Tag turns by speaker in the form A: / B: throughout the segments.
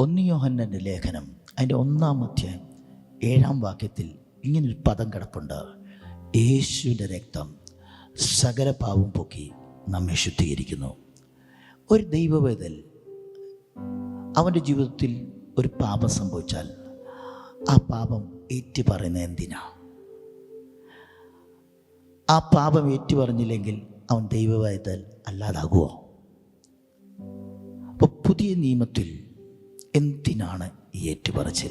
A: ഒന്ന് യോഹന്നന്റെ ലേഖനം അതിന്റെ ഒന്നാം അധ്യായം ഏഴാം വാക്യത്തിൽ ഇങ്ങനൊരു പദം കിടപ്പുണ്ട്. യേശുവിന്റെ രക്തം സകല പാവം പൊക്കി നമ്മെ ശുദ്ധീകരിക്കുന്നു. ഒരു ദൈവവേദൽ അവന്റെ ജീവിതത്തിൽ ഒരു പാപം സംഭവിച്ചാൽ ആ പാപം ഏറ്റു പറയുന്നത് എന്തിനാ? ആ പാപം ഏറ്റു പറഞ്ഞില്ലെങ്കിൽ അവൻ ദൈവവേദൽ അല്ലാതാകുമോ അപ്പോൾ പുതിയ നിയമത്തിൽ എന്തിനാണ് ഈ ഏറ്റുപറച്ചിൽ?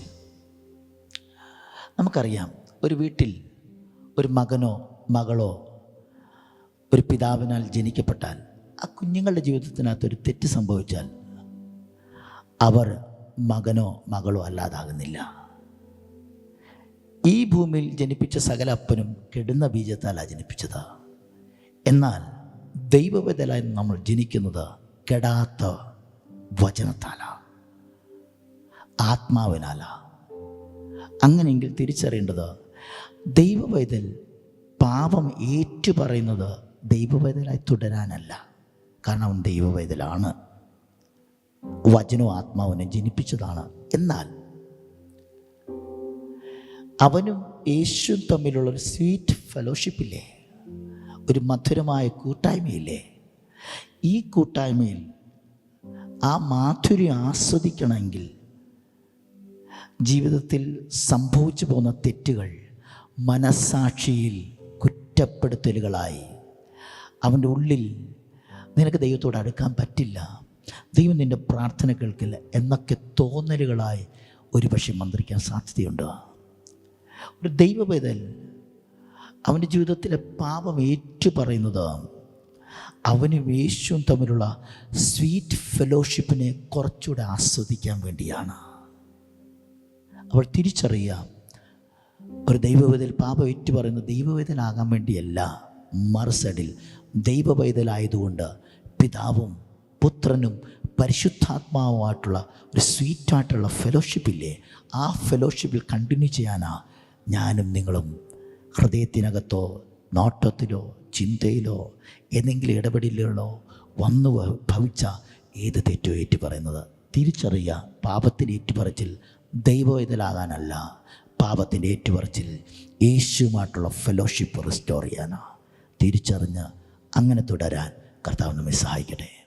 A: നമുക്കറിയാം ഒരു വീട്ടിൽ ഒരു മകനോ മകളോ ഒരു പിതാവിനാൽ ജനിക്കപ്പെട്ടാൽ ആ കുഞ്ഞുങ്ങളുടെ ജീവിതത്തിനകത്ത് ഒരു തെറ്റ് സംഭവിച്ചാൽ അവർ മകനോ മകളോ അല്ലാതാകുന്നില്ല. ഈ ഭൂമിയിൽ ജനിപ്പിച്ച സകല അപ്പനും കെടുന്ന ബീജത്താലാണ് ജനിപ്പിച്ചത്. എന്നാൽ ദൈവവേദലായി നമ്മൾ ജനിക്കുന്നത് കെടാത്ത വചനത്താലാണ് ആത്മാവിനാല. അങ്ങനെയെങ്കിൽ തിരിച്ചറിയേണ്ടത് ദൈവവൈതൽ പാപം ഏറ്റുപറയുന്നത് ദൈവവൈതലായി തുടരാനല്ല. കാരണം ദൈവവൈതലാണ്. വചനവും ആത്മാവിനെ ജനിപ്പിച്ചതാണ്. എന്നാൽ അവനും യേശു തമ്മിലുള്ള ഒരു സ്വീറ്റ് ഫെലോഷിപ്പില്ലേ? ഒരു മധുരമായ കൂട്ടായ്മയില്ലേ? ഈ കൂട്ടായ്മയിൽ ആ മാധുര്യം ആസ്വദിക്കണമെങ്കിൽ ജീവിതത്തിൽ സംഭവിച്ചു പോകുന്ന തെറ്റുകൾ മനസ്സാക്ഷിയിൽ കുറ്റപ്പെടുത്തലുകളായി. അവന്റെ ഉള്ളിൽ നിനക്ക് ദൈവത്തോട് അടുക്കാൻ പറ്റില്ല. ദൈവം നിന്റെ പ്രാർത്ഥന കേൾക്കില്ല എന്നൊക്കെ തോന്നലുകളായി ഒരുപക്ഷെ മന്ത്രിക്കാൻ സാധ്യതയുണ്ട്? ഒരു ദൈവവേദൽ അവന്റെ ജീവിതത്തിലെ പാപം ഏറ്റു പറയുന്നത് അവനും യേശുവും തമ്മിലുള്ള സ്വീറ്റ് ഫെലോഷിപ്പിനെ കുറച്ചുകൂടെ ആസ്വദിക്കാൻ വേണ്ടിയാണ്. അവൾ തിരിച്ചറിയുക. ഒരു ദൈവവേദൽ പാപം ഏറ്റു പറയുന്നത് ദൈവവേദനാകാൻ വേണ്ടിയല്ല. മറുസഡിൽ ദൈവവേദലായതുകൊണ്ട് പിതാവും പുത്രനും പരിശുദ്ധാത്മാവുമായിട്ടുള്ള ഒരു സ്വീറ്റായിട്ടുള്ള ഫെലോഷിപ്പില്ലേ ആ ഫെലോഷിപ്പിൽ കണ്ടിന്യൂ ചെയ്യാനാ ഞാനും നിങ്ങളും ഹൃദയത്തിനകത്തോ നോട്ടത്തിലോ ചിന്തയിലോ ഏതെങ്കിലും ഇടപെടലുകളോ വന്നു ഭവിച്ച ഏത് തെറ്റോ ഏറ്റു പറയുന്നത് തിരിച്ചറിയുക പാപത്തിന് ഏറ്റുപറച്ചിൽ ദൈവവേദലാകാനല്ല പാപത്തിന്റെ ഏറ്റുപറച്ചിൽ യേശുമായിട്ടുള്ള ഫെലോഷിപ്പ് റിസ്റ്റോർ ചെയ്യാനാണ് തിരിച്ചറിഞ്ഞ് അങ്ങനെ തുടരാൻ കർത്താവ് നമ്മെ സഹായിക്കട്ടെ.